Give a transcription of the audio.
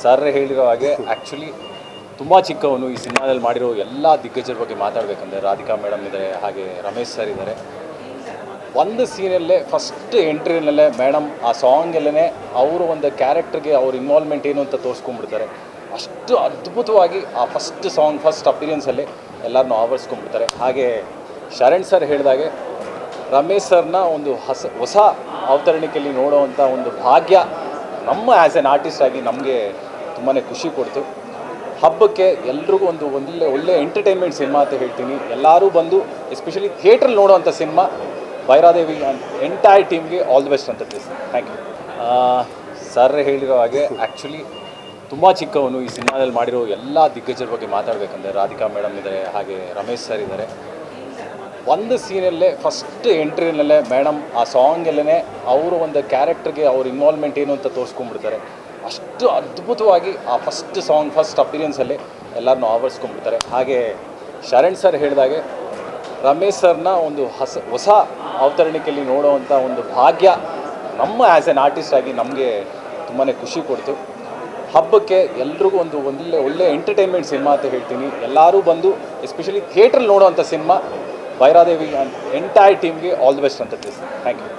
Sir ಹೇಳಿರೋ ಹಾಗೆ actually ತುಂಬ ಚಿಕ್ಕವನು ಈ ಸಿನಿಮಾದಲ್ಲಿ ಮಾಡಿರೋ ಎಲ್ಲ ದಿಗ್ಗಜರ ಬಗ್ಗೆ ಮಾತಾಡಬೇಕಂದ್ರೆ ರಾಧಿಕಾ ಮೇಡಮ್ ಇದ್ದಾರೆ ಹಾಗೆ ರಮೇಶ್ ಸರ್ ಇದ್ದಾರೆ ಒಂದು ಸೀನಲ್ಲೇ ಫಸ್ಟ್ ಎಂಟ್ರಿನಲ್ಲೇ ಮೇಡಮ್ ಆ ಸಾಂಗಲ್ಲೇ ಅವರು ಒಂದು ಕ್ಯಾರೆಕ್ಟರ್ಗೆ ಅವ್ರ ಇನ್ವಾಲ್ವ್ಮೆಂಟ್ ಏನು ಅಂತ ತೋರಿಸ್ಕೊಂಡ್ಬಿಡ್ತಾರೆ. ಅಷ್ಟು ಅದ್ಭುತವಾಗಿ ಆ ಫಸ್ಟ್ ಸಾಂಗ್ ಫಸ್ಟ್ ಅಪಿರಿಯನ್ಸಲ್ಲಿ ಎಲ್ಲರನ್ನೂ ಆವರಿಸ್ಕೊಂಡ್ಬಿಡ್ತಾರೆ. ಹಾಗೆ ಶರಣ್ ಸರ್ ಹೇಳಿದಾಗೆ ರಮೇಶ್ ಸರ್ನ ಒಂದು ಹೊಸ ಹೊಸ ಅವತರಣಿಕೆಯಲ್ಲಿ ನೋಡೋವಂಥ ಒಂದು ಭಾಗ್ಯ ನಮ್ಮ ಆ್ಯಸ್ ಎನ್ ಆರ್ಟಿಸ್ಟ್ ಆಗಿ ನಮಗೆ ತುಂಬಾ ಖುಷಿ ಕೊಡ್ತು. ಹಬ್ಬಕ್ಕೆ ಎಲ್ರಿಗೂ ಒಂದು ಒಳ್ಳೆ ಒಳ್ಳೆ ಎಂಟರ್ಟೈನ್ಮೆಂಟ್ ಸಿನಿಮಾ ಅಂತ ಹೇಳ್ತೀನಿ. ಎಲ್ಲರೂ ಬಂದು ಎಸ್ಪೆಷಲಿ ಥಿಯೇಟ್ರಲ್ಲಿ ನೋಡೋವಂಥ ಸಿನಿಮಾ ಭೈರಾದೇವಿ ಎಂಟೈರ್ ಟೀಮ್ಗೆ ಆಲ್ ದಿ ಬೆಸ್ಟ್ ಅಂತ ತಿಳಿಸ್ತೀನಿ. ಥ್ಯಾಂಕ್ ಯು ಸರ್ ಹೇಳಿರೋ ಹಾಗೆ ಆ್ಯಕ್ಚುಲಿ ತುಂಬ ಚಿಕ್ಕವನು ಈ ಸಿನಿಮಾದಲ್ಲಿ ಮಾಡಿರೋ ಎಲ್ಲ ದಿಗ್ಗಜರ ಬಗ್ಗೆ ಮಾತಾಡಬೇಕಂದ್ರೆ ರಾಧಿಕಾ ಮೇಡಮ್ ಇದ್ದಾರೆ, ಹಾಗೆ ರಮೇಶ್ ಸರ್ ಇದ್ದಾರೆ. ಒಂದು ಸೀನಲ್ಲೇ ಫಸ್ಟ್ ಎಂಟ್ರಿನಲ್ಲೇ ಮೇಡಮ್ ಆ ಸಾಂಗಲ್ಲೇ ಅವರು ಒಂದು ಕ್ಯಾರೆಕ್ಟರ್ಗೆ ಅವ್ರ ಇನ್ವಾಲ್ವ್ಮೆಂಟ್ ಏನು ಅಂತ ತೋರಿಸ್ಕೊಂಡ್ಬಿಡ್ತಾರೆ. ಅಷ್ಟು ಅದ್ಭುತವಾಗಿ ಆ ಫಸ್ಟ್ ಸಾಂಗ್ ಫಸ್ಟ್ ಅಪಿರಿಯನ್ಸಲ್ಲಿ ಎಲ್ಲರನ್ನೂ ಆವರಿಸ್ಕೊಂಡ್ಬಿಡ್ತಾರೆ. ಹಾಗೆ ಶರಣ್ ಸರ್ ಹೇಳಿದಾಗೆ, ರಮೇಶ್ ಸರ್ನ ಒಂದು ಹೊಸ ಹೊಸ ಅವತರಣಿಕೆಯಲ್ಲಿ ನೋಡೋವಂಥ ಒಂದು ಭಾಗ್ಯ ನಮ್ಮ ಆ್ಯಸ್ ಎನ್ ಆರ್ಟಿಸ್ಟ್ ಆಗಿ ನಮಗೆ ತುಂಬಾ ಖುಷಿ ಕೊಡ್ತು. ಹಬ್ಬಕ್ಕೆ ಎಲ್ರಿಗೂ ಒಂದು ಒಳ್ಳೆ ಒಳ್ಳೆ ಎಂಟರ್ಟೈನ್ಮೆಂಟ್ ಸಿನಿಮಾ ಅಂತ ಹೇಳ್ತೀನಿ. ಎಲ್ಲರೂ ಬಂದು ಎಸ್ಪೆಷಲಿ ಥಿಯೇಟ್ರಲ್ಲಿ ನೋಡೋವಂಥ ಸಿನಿಮಾ ಭೈರಾದೇವಿ ಎಂಟೈರ್ ಟೀಮ್ಗೆ ಆಲ್ ದಿ ಬೆಸ್ಟ್ ಅಂತ ತಿಳಿಸ್ತೀನಿ ಥ್ಯಾಂಕ್ ಯು